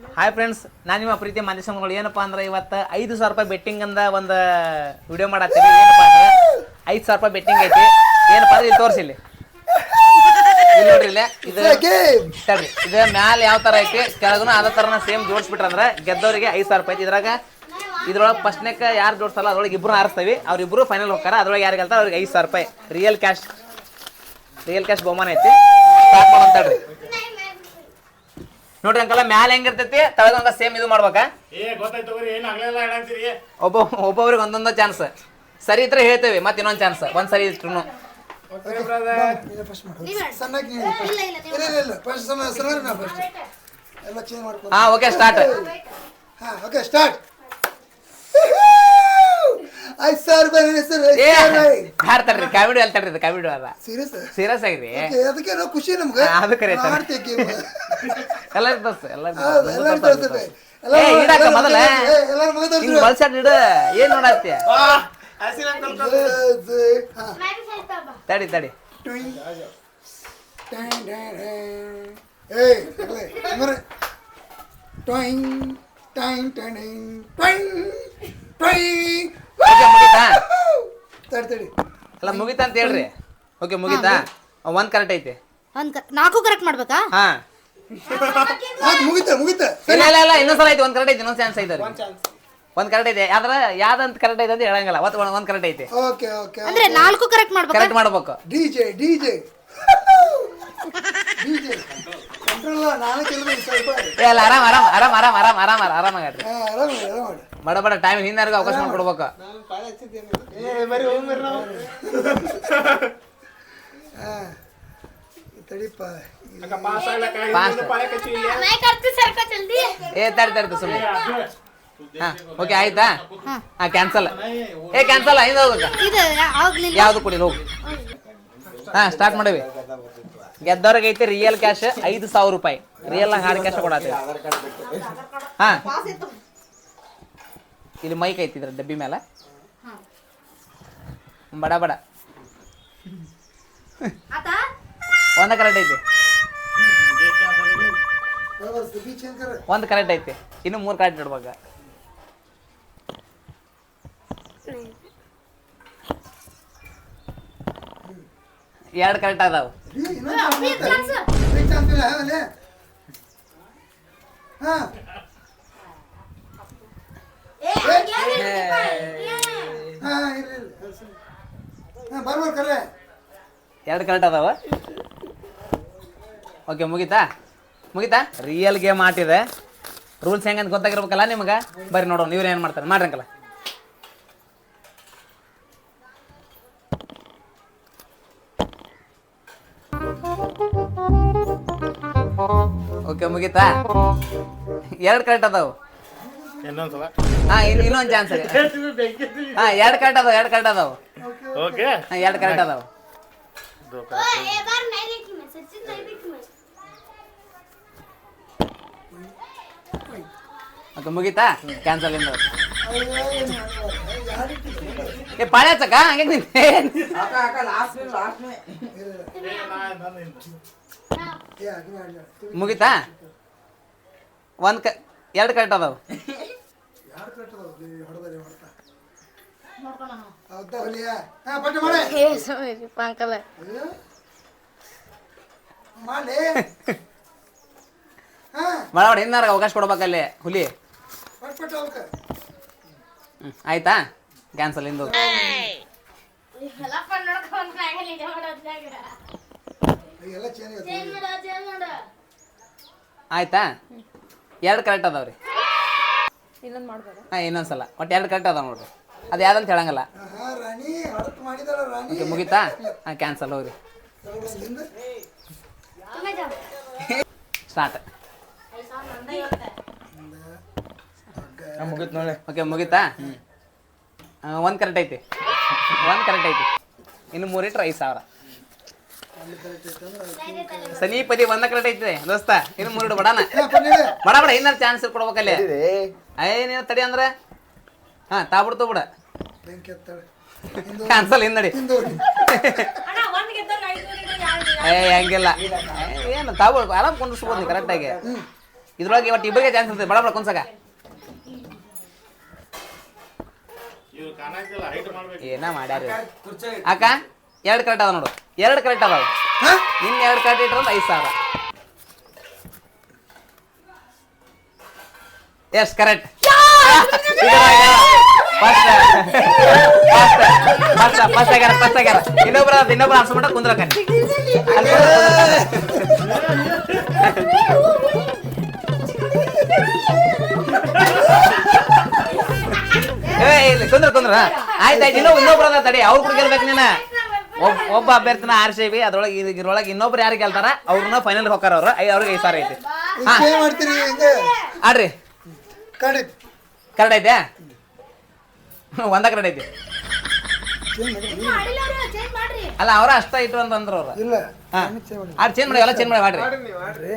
Hi friends ನಾನು ನಿಮ್ಮ ಪ್ರೀತಿ ಮಾದೇಶಮ್ಗಳು ಏನಪ್ಪಾ ಅಂದ್ರೆ ಇವತ್ತು ಐದು ಸಾವಿರ ರೂಪಾಯಿ ಬೆಟ್ಟಿಂಗ್ ಅಂದ ಒಂದು ವಿಡಿಯೋ ಮಾಡತ್ತೀವಿ ಏನಪ್ಪಾ ಅಂದ್ರೆ ಐದು ಸಾವಿರ ರೂಪಾಯಿ ಬೆಟ್ಟಿಂಗ್ ಐತಿ. ಏನಪ್ಪಾ ಅಂದ್ರೆ ಇಲ್ಲಿ ತೋರಿಸಿ ಇಲ್ಲಿ. ಇಲ್ಲಿ ನೋಡ್ರಿ ಇಲ್ಲೇ. ಇದು ಸರಿ ಇದು ಮ್ಯಾಲ ಯಾವ ತರ ಐತಿ ಕೆಳಗೂ ಅದೇ ತರನ ಸೇಮ್ ಜೋಡಿಸ್ಬಿಟ್ರಂದ್ರೆ ಗೆದ್ದವರಿಗೆ ಐದು ಸಾವಿರ ರೂಪಾಯಿ ಐತಿ. ಇದ್ರಾಗ ಇದ್ರೊಳಗೆ ಫಸ್ಟ್ನೇಕ ಯಾರು ಜೋಡಿಸಲ್ಲ ಅದ್ರೊಳಗೆ ಇಬ್ರು ಆರಿಸ್ತೀವಿ. ಅವ್ರಿಬ್ರು ಫೈನಲ್ ಹೋಗ್ತಾರೆ. ಅದ್ರೊಳಗೆ ಯಾರು ಗೆಲ್ತಾರ ಅವ್ರಿಗೆ ಐದು ಸಾವಿರ ರೂಪಾಯಿ. ರಿಯಲ್ ಕ್ಯಾಶ್ ರಿಯಲ್ ಕ್ಯಾಶ್ ಬಹುಮಾನ ಐತಿ. ಸ್ಟಾರ್ಟ್ ಮಾಡೋಣ ತಡ್ರಿ. ನೋಡ್ರಿ ಅಂಕಲ್ಲ ಮ್ಯಾಲ ಹೆಂಗಿರ್ತೈತಿ ತಳಗಂಗ ಸೇಮ್ ಇದು ಮಾಡ್ಬೇಕಾ? ಏ ಗೊತ್ತಾಯ್ತು ತಗೋರಿ ಏನ್ ಆಗ್ಲೆಲ್ಲ ಹೇಳಂತೀರಿ ಒಬ್ಬ ಒಬ್ಬೊಬ್ರಿಗೆ ಒಂದೊಂದು ಚಾನ್ಸ್ ಸರಿ ಇದ್ರೆ ಹೇಳ್ತೇವೆ ಮತ್ತೆ ಇನ್ನೊಂದು ಚಾನ್ಸ್ ಒಂದ್ ಸರಿ ಇಟ್ರು. ಎಲ್ಲ ಹಾ ಓಕೆ ಸ್ಟಾರ್ಟ್ ಹಾ ಓಕೆ ಸ್ಟಾರ್ಟ್ ಐ ಹೆಸರು ಯಾರು ತಡ್ರಿ ಕಾಮಿಡಿ ಅಲ್ಲಿ ತಡ್ರಿ ಕಾಮಿಡಿ ಅಲ್ಲ. ಸೀರಿಯಸ್ ಸೀರಿಯಸ್ ಆಗ್ರಿ ಅದಕ್ಕೆ ಖುಷಿ ನಮ್ಗೆ. ಹಾ, ಅದು ಕರೆ ಐತೆ. ಮಾಡ್ತೀವಿ game. ಎಲ್ಲರೂ ತೋರ್ಸು ಏ ಇಡಾಕ ಮೊದಲ? ಹಿಂಗ್ ಇಡ ಏನ್. ತಡಿ ತಡಿ. ಮುಗಿತಾ ತಡಿ ತಡಿ. ಅಲ್ಲ ಮುಗಿತಾ ಅಂತ ಹೇಳ್ರಿ. ಓಕೆ ಮುಗಿತಾ? ಒಂದ್ ಕರೆಕ್ಟ್ ಐತೆ. ಒಂದ್ ನಾಲ್ಕು ಕರೆಕ್ಟ್ ಮಾಡ್ಬೇಕಾ? ಹಾ. ಆಯ್ತು ಮುಗಿತೆ ಮುಗಿತೆ. ಇಲ್ಲ ಇಲ್ಲ ಇಲ್ಲ ಇನ್ನೊಂದ್ ಸಲ ಐತಿ ಒಂದ್ ಕರೆಕ್ಟ್ ಐತಿ ಇನ್ನೊಂದ್ ಚಾನ್ಸ್ ಐತಿ ಚಾನ್ಸ್ ಒಂದ್ ಕರೆಕ್ಟ್ ಐತಿ ಆದ್ರ ಯಾವ್ದಂತ ಕರೆಕ್ಟ್ ಐತೆ ಅಂತ ಹೇಳಂಗಿಲ್ಲ. ಒತ್ ಒಂದ್ ಕರೆಕ್ಟ್ ಐತೆ. ಓಕೆ ಓಕೆ ಅಂದ್ರೆ ನಾಲ್ಕು ಕರೆಕ್ಟ್ ಮಾಡ್ಬೇಕಾ? ಕರೆಕ್ಟ್ ಮಾಡ್ಬೇಕು. ಡಿಜೆ ಡಿಜೆ ಡಿಜೆ ಕಂಟ್ರೋಲ್ ನಾಳೆ ಕೆಲಸ ಸ್ವಲ್ಪ. ಏ ಅಲ್ಲ ಆರಾಮ್ ಆರಾಮ್ ಆರಾಮ್ ಆರಾಮ್ ಆರಾಮ್ ಆರಾಮ್ ಆರಾಮ್ ಆಗಾಡ್ರಿ ಹಾ ಆರಾಮ ಆರಾಮ ಮಾಡು ಬಡ ಬಡ ಟೈಮ್ ಹಿಂದಾರ್ಗ ಅವಕಾಶ ಮಾಡ್ಕೊಡ್ಬೇಕು. ಏ ಬರೀ ಹೋಗ್ಬರ್ರಿ ನಾವು. ಹಾ. ತಡಿಪ್ಪ ಏ ತಡಿ ತಡಿ ಸುಮ್ಮನೆ ಹಾ ಓಕೆ ಆಯ್ತಾ? ಹಾ. ಕ್ಯಾನ್ಸಲ್ ಏ ಕ್ಯಾನ್ಸಲ್ ಹಿಂದೆ ಹೋಗಕ್ಕ. ಇದು ಆಗ್ಲಿಲ್ಲ ಯಾವ್ದು ಕೊಡಿ ಹೋಗು. ಹಾ ಸ್ಟಾರ್ಟ್ ಮಾಡೇವಿ. ಗೆದ್ದವ್ರಿಗೆ ಐತಿ ರಿಯಲ್ ಕ್ಯಾಶ್ ಐದು ಸಾವಿರ ರೂಪಾಯಿ. ರಿಯಲ್ ಹಾರ್ಡ್ ಕ್ಯಾಶ್ ಕೊಡತ್ತೀವಿ ಹಾ. ಇಲ್ಲಿ ಮೈಕ್ ಐತಿ ಇದ್ರ ಡಬ್ಬಿ ಮೇಲೆ ಬಡ ಬಡ. ಆತಾ? ಒಂದ ಕರೆಕ್ಟ್ ಐತಿ. ಒಂದು ಕರೆಕ್ಟ್ ಐತಿ, ಇನ್ನು ಮೂರು ಕರೆಕ್ಟ್ ನೋಡುವಾಗ ಎರಡು ಕರೆಕ್ಟ್ ಅದಾವ. ಎರಡು ಕರೆಕ್ಟ್ ಅದಾವ. ಓಕೆ, ಮುಗೀತಾ? ಮುಗೀತಾ? ರಿಯಲ್ ಗೇಮ್ ಆಟಿದೆ ರೂಲ್ಸ್ ಹೆಂಗಂತ ಗೊತ್ತಾಗಿರ್ಬೇಕಲ್ಲ ನಿಮ್ಗೆ? ಬರ್ರಿ ನೋಡೋಣ ಇವ್ರು ಏನು ಮಾಡ್ತಾರೆ? ಮಾಡ್ರಂಗಲ್ಲ ಓಕೆ ಮುಗೀತಾ? ಎರಡು ಕರೆಕ್ಟ್ ಅದಾವು. ಇನ್ನೊಂದ್ಸಲ. ಹಾ ಇನ್ನು ಇನ್ನೊಂದು ಚಾನ್ಸ್ ಹಾ ಎರಡು ಕರೆಕ್ಟ್ ಅದಾವ ಎರಡು ಕರೆಕ್ಟ್ ಅದಾವ. ಎರಡು ಕರೆಕ್ಟ್ ಅದಾವು. ಓಕೆ ಮುಗೀತಾ? ಕ್ಯಾನ್ಸಲ್ ಇಂದ ಏ ಪಾಳೆ ಹಚ್ಚಕ್ಕ ಹಂಗೆ ನಿಂತೆ ಮುಗೀತಾ? ಒಂದು ಕ ಎರಡು ಕರೆಕ್ಟ್ ಅದಾವು. ಅಂಕಲ್. ಮಾಡ. ಇನ್ನಾರ ಅವಕಾಶ ಕೊಡ್ಬೇಕಲ್ಲಿ ಹುಲಿ. ಆಯ್ತಾ? ಕ್ಯಾನ್ಸಲ್ ಇಂದು ಎಲ್ಲ ಚೇಂಜ್ ಆಯ್ತಾ. ಎರಡು ಕರೆಕ್ಟ್ ಅದಾವ್ರಿ. ಹಾಂ ಇನ್ನೊಂದ್ಸಲ. ಒಟ್ಟು ಎರಡು ಕರೆಕ್ಟ್ ಅದಾವ ನೋಡ್ರಿ. ಅದು ಯಾವ್ದಂತ ಹೇಳಂಗಿಲ್ಲ ಓಕೆ ಮುಗೀತಾ? ಹಾಂ ಕ್ಯಾನ್ಸಲ್ ಹೋಗ್ರಿ. ಸ್ಟಾರ್ಟ್. ಮುಗಿತ್ ನೋಡಿ ಓಕೆ ಮುಗೀತಾ? ಒಂದು ಕರೆಕ್ಟ್ ಐತಿ. ಒಂದು ಕರೆಕ್ಟ್ ಐತಿ. ಇನ್ನು ಮೂರು ಇಟ್ರೆ ಐದು ಸಾವಿರ. ಸನೀಪದಿ ಒಂದ ಕರೆಕ್ಟ್ ಐತಿ ದೋಸ್ತ. ಇನ್ನು ಮೂರು ಇಡು ಬಡಾನ. ಬಡ ಬಡ ಇನ್ನ ಚಾನ್ಸ್ ಕೊಡ್ಬೇಕಲ್ಲ ಏ ನೀವು ತಡಿ ಅಂದ್ರೆ. ಹಾಂ ತಾಬಿಡ್ತು ಬಿಡ ಕ್ಯಾನ್ಸಲ್ ಹಿಂದಡಿ ಏ ಹಂಗಿಲ್ಲ. ಏನು ತಾವು ಆರಾಮ್ ಕುಂದಿಸ್ಬೋದು ಕರೆಕ್ಟ್ ಕರೆಕ್ಟಾಗಿ ಇದ್ರೊಳಗೆ ಇವತ್ತು ಇಬ್ಬರಿಗೆ ಚಾನ್ಸ್ ಇರ್ತದೆ. ಬಡ ಬಡ ಕುನ್ಸಾಗ ಇವ್ರು ಕಾಣಕ್ಕಿಲ್ಲ ಹೈಟ್ ಮಾಡ್ಬೇಕು ಏನ ಮಾಡ್ಯಾರ ಅಕ್ಕ ಎರಡು ಕರೆಕ್ಟ್ ಅದ ನೋಡು. ಎರಡು ಕರೆಕ್ಟ್ ಅದಾವ. ಹಾ? ಇನ್ನು ಎರಡು ಕರೆಕ್ಟ್ ಇಟ್ರಂತ ಐದು ಸಾವಿರ. Yes correct? ಫಸ್ಟ್ ಆಗ್ಯಾರ ಫಸ್ಟ್ ಆಗ್ಯಾರ. ಇನ್ನೊಬ್ರ ಇನ್ನೊಬ್ರ ಅನ್ಸ್ಬಿಟ್ಟ ಕುಂದ್ರಕ್ಕ ಏ ಕುಂದ್ರ ಆಯ್ತು ಆಯ್ತು ಇನ್ನೊಬ್ಬ ಇನ್ನೊಬ್ರ ಅದ ತಡಿ ಅವ್ರು ಕೂಡ ಗೆಲ್ಬೇಕು ನೀನ. ಒಬ್ಬ ಒಬ್ಬ ಅಭ್ಯರ್ಥಿನ ಆರ್ಸಿ ಬಿ ಅದ್ರೊಳಗೆ ಇದ್- ಇದ್ರೊಳಗೆ ಇನ್ನೊಬ್ರು ಯಾರು ಗೆಲ್ತಾರ ಅವ್ರನ್ನ ಫೈನಲ್ ಹೋಗಾರ ಅವ್ರು. ಐ ಅವ್ರಿಗೆ ಐದು ಸಾವಿರ ಐತಿ. ಹಾ. ಏನ್ ಮಾಡ್ತೀರಿ ಹಿಂಗೆ? ಆಡ್ರಿ. ಕಡಿ ಕರೆಕ್ಟ್ ಐತೆ? ಒಂದ ಕರೆಕ್ಟ್ ಐತಿ. ಅಲ್ಲ ಅವ್ರ ಅಷ್ಟ ಇಟ್ಟು ಅಂತ ಅಂದ್ರ ಅವ್ರ. ಇಲ್ಲ. ಹಾ. ಆಡ್ ಚೇಂಜ್ ಮಾಡಿ ಎಲ್ಲ ಚೇಂಜ್ ಮಾಡಿ ಮಾಡ್ರಿ ಮಾಡ್ರಿ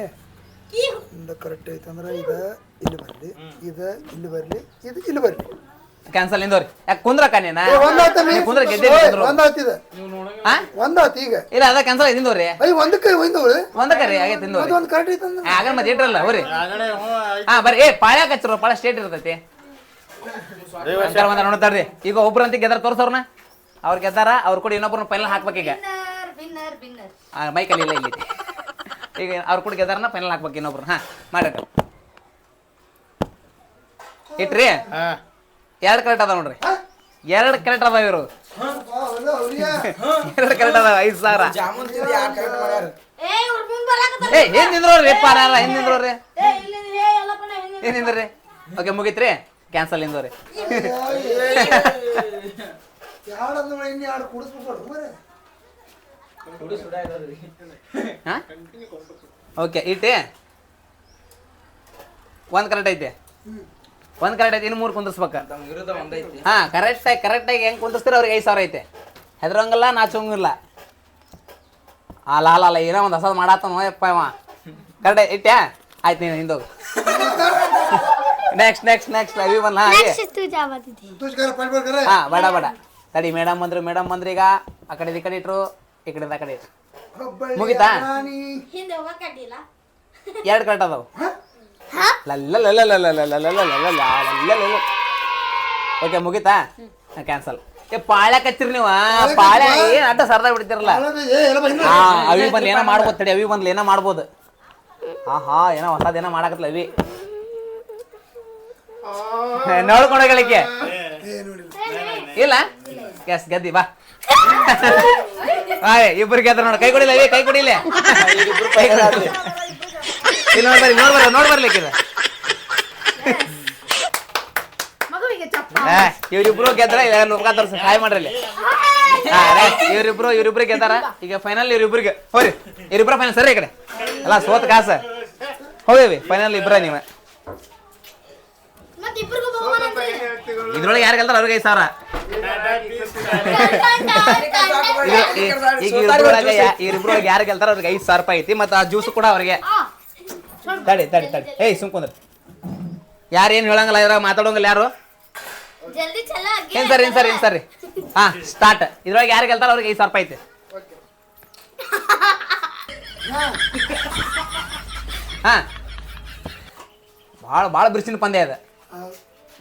ಇಂದ ಕರೆಕ್ಟ್ ಐತಂದ್ರ ಇದ ಇಲ್ಲಿ ಬರ್ಲಿ ಇದ ಇಲ್ಲಿ ಬರ್ಲಿ ಇದು ಇಲ್ಲಿ ಬರ್ಲಿ. ಕ್ಯಾನ್ಸಲ್ ನಿಂದವ್ರಿ ಯಾಕೆ ಕುಂದ್ರಕ್ಕ ನೀನ ಕುಂದ್ರ ಗೆದ್ದೆ ಓಯ್, ಕುಂದ್ರು ಒಂದಾತ್ ಇದು. ಹಾ? ಒಂದಾತ್ ಈಗ. ಇಲ್ಲ ಅದ ಕ್ಯಾನ್ಸಲ್ ನಿಂದವ್ರಿ ಐ ಒಂದಕ್ಕೆ ಒಂದು ಒಂದಕ್ಕ ರೀ ಆಗೈತೆ ನಿಂದವ್ರಿ ಒಂದು ಕರೆಕ್ಟ್ ಐತೆ ಅಂದ್ರೆ ಆಗ ಮತ್ತೆ ಹ್ಞೂ ಆಯ್ತು. ಹಾ ಬರ್ರಿ. ಏ ಪಾಳ್ಯಾಕ ಹಚ್ಚಿರೋ ಪಾಳ ಸ್ಟೇಟ್ ಇರ್ತೈತಿ. ನೋಡ್ತಾರ್ರಿ. ಈಗ ಒಬ್ರು ಅಂತ ಗೆದ್ದಾರ ತೋರ್ಸವ್ರನ್ನ ಅವ್ರು ಗೆದ್ದಾರ ಅವ್ರ ಕೂಡ ಇನ್ನೊಬ್ರನ್ನ ಫೈನಲ್ ಹಾಕ್ಬೇಕೀಗ ಆ, ಮೈಕಲ್ಲಿ ಇಲ್ಲ ಇಲ್ಲಿ. ಈಗ ಅವ್ರ ಕೂಡ ಗೆದ್ದಾರನ್ನ ಫೈನಲ್ ಹಾಕ್ಬೇಕು ಇನ್ನೊಬ್ರು. ಹಾ ಮಾಡಿ ಇಟ್ರಿ? ಹಾ. ಎರಡು ಕರೆಕ್ಟ್ ಅದಾವ ನೋಡ್ರಿ. ಎರಡು ಕರೆಕ್ಟ್ ಅದಾವ ಇವರು. ಎರಡು ಕರೆಕ್ಟ್ ಅದಾವ ಐದು ಸಾವಿರ. ಏ ಏನ್ ನಿಂದ್ರೋರಿ ಪಾರ ಏನ್ ನಿಂದ್ರೋರಿ ಏನ್ ನಿಂದ್ರಿ. ಓಕೆ ಮುಗಿತ್ರಿ? ಕ್ಯಾನ್ಸಲ್ ಹಾ? ಓಕೆ ಇಟ್ಟಿ? ಒಂದ್ ಕರೆಕ್ಟ್ ಐತೆ. ಒಂದ್ ಕರೆಕ್ಟ್ ಐತಿ ಇನ್ನು ಮೂರು ಕುಂದಿರ್ಸ್ಬೇಕ. ಹಾ ಕರೆಕ್ಟ್ ಆಗಿ ಕರೆಕ್ಟ್ ಆಗಿ ಹೆಂಗ್ ಕುಂದಿಸ್ತಿರ ಅವ್ರಿಗೆ ಐದು ಸಾವಿರ ಐತೆ. ಹೆದರಂಗಿಲ್ಲ ನಾಚೋಂಗಿಲ್ಲ. ಆ ಲಾಲ ಅಲ್ಲ ಏನೋ ಒಂದು ಹೊಸದು ಮಾಡತ್ತ ಯಪ್ಪ ಅವ ಕರೆಕ್ಟ್ ಇಟ್ಯಾ? ಆಯ್ತು ನೀನು ಹಿಂದೋಗು. ನೆಕ್ಸ್ಟ್ ನೆಕ್ಸ್ಟ್ ನೆಕ್ಸ್ಟ್ ಅವಿ ಬಂದ ಹಾ ಬೇಡ ಬೇಡ. ತಡಿ ಮೇಡಮ್ ಬಂದ್ರು ಮೇಡಮ್ ಬಂದ್ರು ಈಗ. ಆ ಕಡೆ ಈ ಕಡೆ ಇಟ್ರು ಈ ಕಡೆ ಆ ಕಡೆ ಇಟ್ರು. ಮುಗಿತಾ? ಎರಡು ಕರೆಕ್ಟ್ ಅದಾವ. ಓಕೆ ಮುಗಿತಾ? ಕ್ಯಾನ್ಸಲ್ ಏ ಪಾಳ್ಯ ಕಚ್ಚಿರಿ ನೀವು ಪಾಳ್ಯ ಏನ್ ಅಡ್ಡ ಸರ್ದ ಬಿಡ್ತಿರಲ್ಲ. ಹಾ ಅವಿ ಬಂದ್ಲಿ ಏನೋ ಮಾಡ್ಬೋದು ತಡಿ ಅವಿ ಬಂದ್ಲಿ ಏನೋ ಮಾಡ್ಬೋದು. ಹಾ ಹಾ ಏನೋ ಹೊಸದ್ ಏನೋ ಮಾಡಕತ್ಲ ಅವಿ. ನೋಡ್ಕೊಂಡು ಹೋಗಲಿಕ್ಕೆ. ಏ, ನೋಡಿಲ್ಲ. ಇಲ್ಲ? ಎಸ್ ಗದ್ದಿ ಬಾ. ಇಬ್ರು ಗೆದ್ರ ನೋಡ ಕೈ ಕೊಡಿಲ್ಲ ಅವಿ ಕೈ ಕೊಡಿಲ್ಲ. ಕೈ ಕೊಡಿ. ಇಲ್ಲಿ ನೋಡ್ ನೋಡ್ಬರ ನೋಡ್ ಬರ್ರಿ ನೋಡ್ ಬರ್ಲಿಕ್ಕೆ ಮಗುವಿಗೆ ಚಪ್ಪ. ಇವ್ರಿಬ್ರು ಗೆದ್ರ ತೋರ್ಸ ಸಹಾಯ ಮಾಡ್ರಿ ಇಲ್ಲಿ. ಹಾ, ರೇ ಇವ್ರಿಬ್ರು ಇವ್ರಿಬ್ರು ಗೆದ್ದಾರ. ಈಗ ಫೈನಲ್ ಇವ್ರಿಬ್ರಿಗೆ ಹೋರಿ ಇವ್ರಿಬ್ರ ಫೈನಲ್ ಸರಿ ಈ ಕಡೆ. ಅಲ್ಲ ಸೋತ್ ಕಾಸ. ಹೋಗಿವಿ ಫೈನಲ್ ಇಬ್ರ ನೀವ. ಇದ್ರೊಳಗೆ ಯಾರು ಗೆಲ್ತಾರ? ಅವ್ರಿಗೆ ಐದು ಸಾವಿರ. ಈಗ ಇವ್ರೊಳಗೆ ಇವ್ರಿಬ್ರೊಳಗೆ ಯಾರು ಗೆಲ್ತಾರ? ಅವ್ರಿಗೆ ಐದು ಸಾವಿರ ರೂಪಾಯಿ ಐತಿ ಮತ್ತೆ ಆ ಜ್ಯೂಸ್ ಕೂಡ ಅವ್ರಿಗೆ ತಡಿ ತಡಿ ತಡಿ. ಏಯ್ ಸುಮ್ಕೊಂಡ್ರ ಯಾರು ಏನು ಹೇಳಂಗಿಲ್ಲ ಇದ್ರಾಗ ಮಾತಾಡೋಂಗಿಲ್ಲ ಯಾರು? ಜಲ್ದಿ ಚಲ. ಏನ್ ಸರ್ ಏನ್ ಸರ್ ಏನ್ ಸರ್? ಹಾ ಸ್ಟಾರ್ಟ್ ಇದ್ರೊಳಗೆ ಯಾರು ಗೆಲ್ತಾರ ಅವ್ರಿಗೆ ಐದು ಸಾವಿರ ರೂಪಾಯಿ ಐತಿ. ಹಾ. ಭಾಳ ಭಾಳ ಬಿರ್ಸಿನ ಪಂದ್ಯ ಇದೆ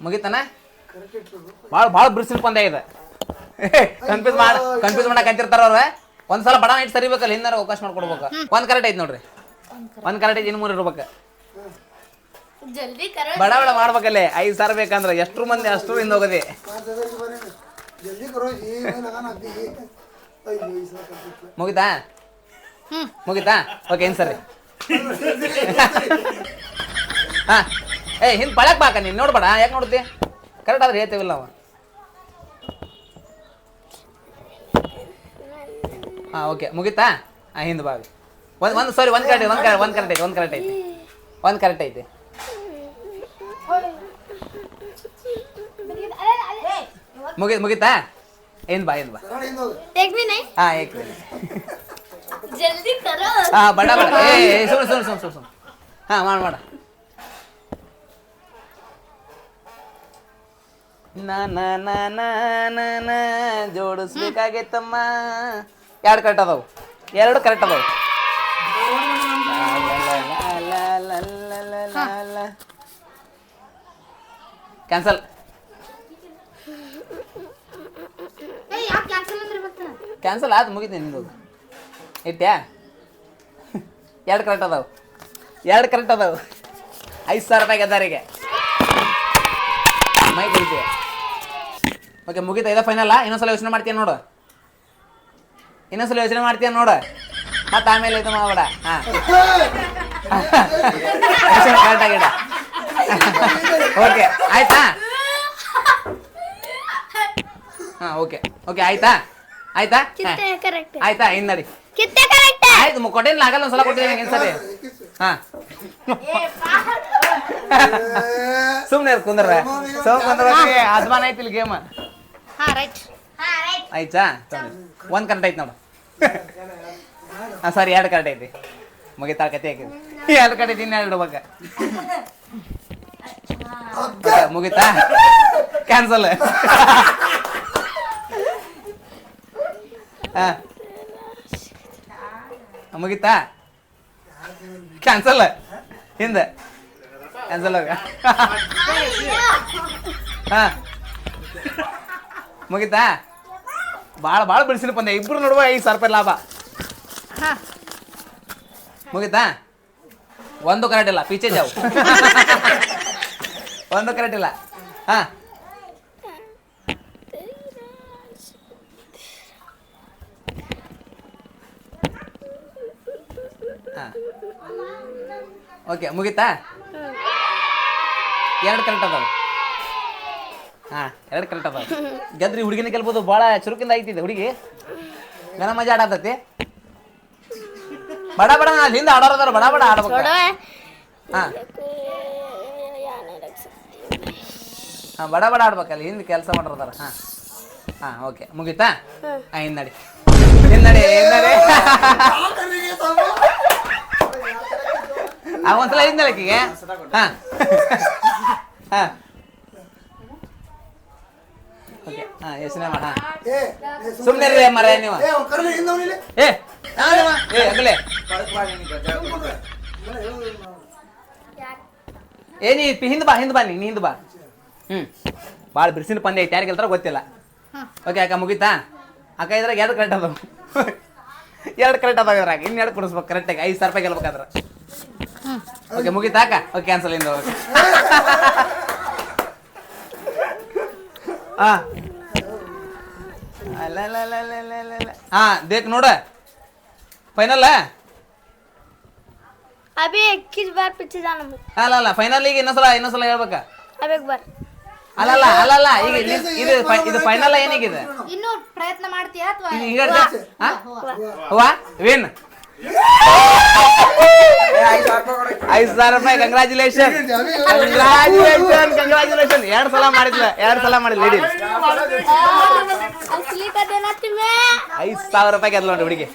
ಮುಗಿತಾನ? ಬಾಳ. ಭಾಳ ಭಾಳ ಬಿರ್ಸಿನ ಪಂದ್ಯ ಇದೆ. ಕನ್ಫ್ಯೂಸ್ ಮಾಡ ಕನ್ಫ್ಯೂಸ್ ಮಾಡಕ್ ಅಂತಿರ್ತಾರ ಅವ್ರ. ಒಂದ್ಸಲ ಬಡ ಇಟ್ಟು ಸರಿಬೇಕಲ್ಲ ಹಿಂದಾರ ಅವಕಾಶ ಮಾಡ್ಕೊಡ್ಬೇಕು. ಒಂದ್ ಕರೆಕ್ಟ್ ಐತಿ ನೋಡ್ರಿ. ಒಂದು ಕರೆಕ್ಟ್ ಇನ್ ಮೂರು ಇರ್ಬೇಕು. ಜಲ್ದಿ ಬಡ ಬಡ ಮಾಡ್ಬೇಕಲ್ಲೇ ಐದು ಸಾವಿರ ಬೇಕಂದ್ರೆ ಎಷ್ಟು ಮಂದಿ ಅಷ್ಟು ಹಿಂದೆ ಹೋಗದೆ. ಮುಗಿತಾ? ಮುಗಿತಾ? ಓಕೆ ಏನು ಸರಿ? ಹಾ. ಏ ಹಿಂದೆ ಬಳಕ್ ಬಾಕ ನೀನು ನೋಡ್ಬೇಡ ಯಾಕೆ ನೋಡ್ತಿ? ಕರೆಕ್ಟ್ ಆದ್ರೆ ಹೇಳ್ತೇವಿಲ್ಲ ಇಲ್ಲ ಹಾ ಓಕೆ ಮುಗಿತಾ? ಹಿಂದ್ ಹಿಂದೆ ಬಾವಿ. ಒಂದು ಒಂದು ಸಾರಿ ಒಂದು ಕರೆಕ್ಟ್ ಒಂದು ಕರೆಕ್ಟ್ ಒಂದು ಕರೆಕ್ಟ್ ಐತೆ ಒಂದು ಕರೆಕ್ಟ್ ಐತೆ. ಒಂದು ಕರೆಕ್ಟ್ ಐತೆ. ಮುಗಿ ಮುಗಿತಾ? ಏನು ಬಾ ಏನು ಬಾ. ಹಾಂ ಏಕ್ ಹಾ ಬಡ ಬಡ. ಏ ಸುಮ್ ಸುಮ್ ಸುಮ್ ಸುಮ್ ಸುಮ್ ಹಾಂ ಮಾಡ ಮಾಡ. ಜೋಡಿಸ್ಬೇಕಾಗೈತಮ್ಮ. ಎರಡು ಕರೆಕ್ಟ್ ಅದಾವು. ಎರಡು ಕರೆಕ್ಟ್ ಅದಾವು. ಕ್ಯಾನ್ಸಲ್ ಏ ಯಾಕೆ ಕ್ಯಾನ್ಸಲ್ ಆಯ್ತು ಮುಗಿತೀನಿ ನಿಂದು. ಇಟ್ಟ್ಯಾ ಎರಡು ಕರೆಕ್ಟ್ ಅದಾವು. ಎರಡು ಕರೆಕ್ಟ್ ಅದಾವು. ಐದು ಸಾವಿರ ರೂಪಾಯಿ ಗೆದ್ದಾರಿಗೆ ಮೈ ಕಳಿಸಿ ಓಕೆ ಮುಗಿತ? ಇದ ಫೈನಲ್ಲ ಇನ್ನೊಂದ್ಸಲ ಯೋಚನೆ ಮಾಡ್ತೀಯ ನೋಡು. ಇನ್ನೊಂದ್ಸಲ ಯೋಚನೆ ಮಾಡ್ತೀಯ ನೋಡು. ಮತ್ತೆ ಆಮೇಲೆ ಇದು ಮಾಡಬೇಡ. ಹಾಂ. ಕರೆಕ್ಟ್ ಆಗಿಡ ಓಕೆ ಆಯ್ತಾ? ಹಾ ಓಕೆ ಓಕೆ ಆಯ್ತಾ? ಆಯ್ತಾ? ಕಿತ್ತೆ ಕರೆಕ್ಟ್ ಆಯ್ತಾ ಇನ್ ನಡಿ. ಕಿತ್ತೆ ಕರೆಕ್ಟ್ ಆಯ್ತು ಮು- ಕೊಟ್ಟಿಲ್ಲ ಆಗಲ್ಲ ಒಂದ್ಸಲ ಕೊಟ್ಟಿದ್ದೀನಿ ಸರಿ. ಹಾ. ಸುಮ್ನೆ ಕುಂದ್ರ ಸುಮ್ ಕುಂದ್ರ ಅದ್ಮಾನ ಐತಿ ಇಲ್ಲಿ ಗೇಮ್ ಹಾ ರೈಟ್ ಹಾ ರೈಟ್ ಆಯ್ತಾ? ಒಂದ್ ಕರೆಕ್ಟ್ ಐತಿ ನೋಡು. ಹಾ ಸರಿ ಎರಡು ಕರೆಕ್ಟ್ ಐತಿ. ಮುಗಿತಾಳ ಕತೆ ಹಾಕಿದ್ವಿ. ಎರಡು ಕಡೆ ಇನ್ನ ಎರಡು ಇಡ್ಬೇಕ. ಮುಗಿತಾ? ಕ್ಯಾನ್ಸಲ್ ಮುಗಿತಾ? ಕ್ಯಾನ್ಸಲ್ ಹಿಂದೆ. ಕ್ಯಾನ್ಸಲ್ ಹಾ. ಮುಗಿತಾ? ಭಾಳ ಭಾಳ ಬಿಡಿಸಿಲ್ಲ ಪಂದ್ಯ ಇಬ್ರು ನೋಡುವ ಐದು ಸಾವಿರ ರೂಪಾಯಿ ಲಾಭ. ಮುಗಿತಾ? ಒಂದು ಕರೆಕ್ಟ್ ಇಲ್ಲ, ಪೀಚೆ ಜಾವು. ಒಂದು ಕರೆಕ್ಟ್ ಇಲ್ಲ. ಹಾ. ಓಕೆ ಮುಗಿತಾ? ಎರಡು ಕರೆಕ್ಟ್ ಅದಾವ. ಹಾ ಎರಡು ಕರೆಕ್ಟ್ ಅದಾವ. ಗೆದ್ರಿ ಹುಡುಗಿನ ಗೆಲ್ಬೋದು ಭಾಳ ಚುರುಕಿಂದ ಐತಿದೆ ಹುಡುಗಿ. ಗನ ಮಜಾ ಆಡತೈತಿ. ಬಡ ಬಡ ಅಲ್ಲಿ ಹಿಂದೆ ಆಡೋರ್ ಅದಾರ ಬಡ ಬಡ ಆಡ್ಬೇಕು. ಹಾ. ಹಾ ಬಡ ಬಡ ಆಡ್ಬೇಕಲ್ಲ ಹಿಂದೆ ಕೆಲಸ ಮಾಡ್ರದಾರ. ಹಾ. ಹಾ ಓಕೆ ಮುಗಿತಾ? ಹಾ. ಹಿಂದ್ ನಡಿ. ಹಿಂದ್ ನಡಿ ಹಿಂದೆ ನಡಿ. ಆ ಒಂದ್ಸಲ ಹಿಂದ್ ಆಕಿಗೆ ಹಾ. ಹಾ. ಓಕೆ ಹಾ ಯೋಚನೆ ಮಾಡ ಹಾಂ. ಸುಮ್ನೆ ಇರ್ರಿ ಮರ ನೀವು. ಏ ಅವ್ನಿಲ್ಲಿ. ಏ ಅಗಲೇ. ಏ ನೀ ಪಿ- ಹಿಂದ್ ಬಾ ಹಿಂದೆ ಬಾ ನೀ ನೀ ಹಿಂದ್ ಬಾ. ಹ್ಞೂ ಭಾಳ ಬಿರ್ಸಿನ ಪಂದ್ಯ ಐತೆ ಯಾರಿಗೆ ಗೊತ್ತಿಲ್ಲ. ಓಕೆ ಅಕ್ಕ ಮುಗಿತಾ? ಅಕ್ಕ ಇದ್ರಾಗ ಎರಡು ಕರೆಕ್ಟ್ ಅದಾವ. ಎರಡು ಕರೆಕ್ಟ್ ಅದಾವ ಇದ್ರಾಗ. ಇನ್ನು ಎರಡು ಕೊಡಿಸ್ಬೇಕು ಕರೆಕ್ಟಾಗಿ ಐದು ಸಾವಿರ ರೂಪಾಯಿ ಗೆಲ್ಬೇಕಾದ್ರೆ. ಓಕೆ ಮುಗೀತಾ ಅಕ್ಕ? ಓಕೆ ಕ್ಯಾನ್ಸಲ್ ಇಂದ ಹಾಂ. ಅಲ್ಲ ಹಾಂ ದೇಕ್ ನೋಡ. ಫೈನಲ್ ಅಭಿ ಕಿಸ್ ಬಾರ್ ಪಿಚ್ಚಿದಾನ ಅಲ್ಲ ಅಲ್ಲ ಫೈನಲ್ ಈಗ ಇನ್ನೊಂದ್ಸಲ ಇನ್ನೊಂದ್ಸಲ ಹೇಳ್ಬೇಕಾ? ಅಭಿಗ್ ಬಾರ್ ಅಲ್ಲಲ್ಲ ಅಲ್ಲಲ್ಲ ಈಗ ಇದು- ಇದು ಫೈನಲ್ ಏನಿಗಿದೆ ಇನ್ನು ಪ್ರಯತ್ನ ಮಾಡ್ತೀಯಾ ಅಥವಾ ವಿನ್ ಐದು ಸಾವಿರ ರೂಪಾಯಿ ಕಂಗ್ರಾಚುಲೇಷನ್ ಕಂಗ್ರಾಚುಲೇಷನ್ ಕಂಗ್ರಾಚುಲೇಷನ್ ಎರಡು ಸಲ ಮಾಡಿದ್ಲ ಎರಡು ಸಲ ಮಾಡಿದ್ಲ ಇಡೀ ಐದು ಸಾವಿರ ರೂಪಾಯಿ ಗೆದ್ಲು ನೋಡಿ ಹುಡುಗಿ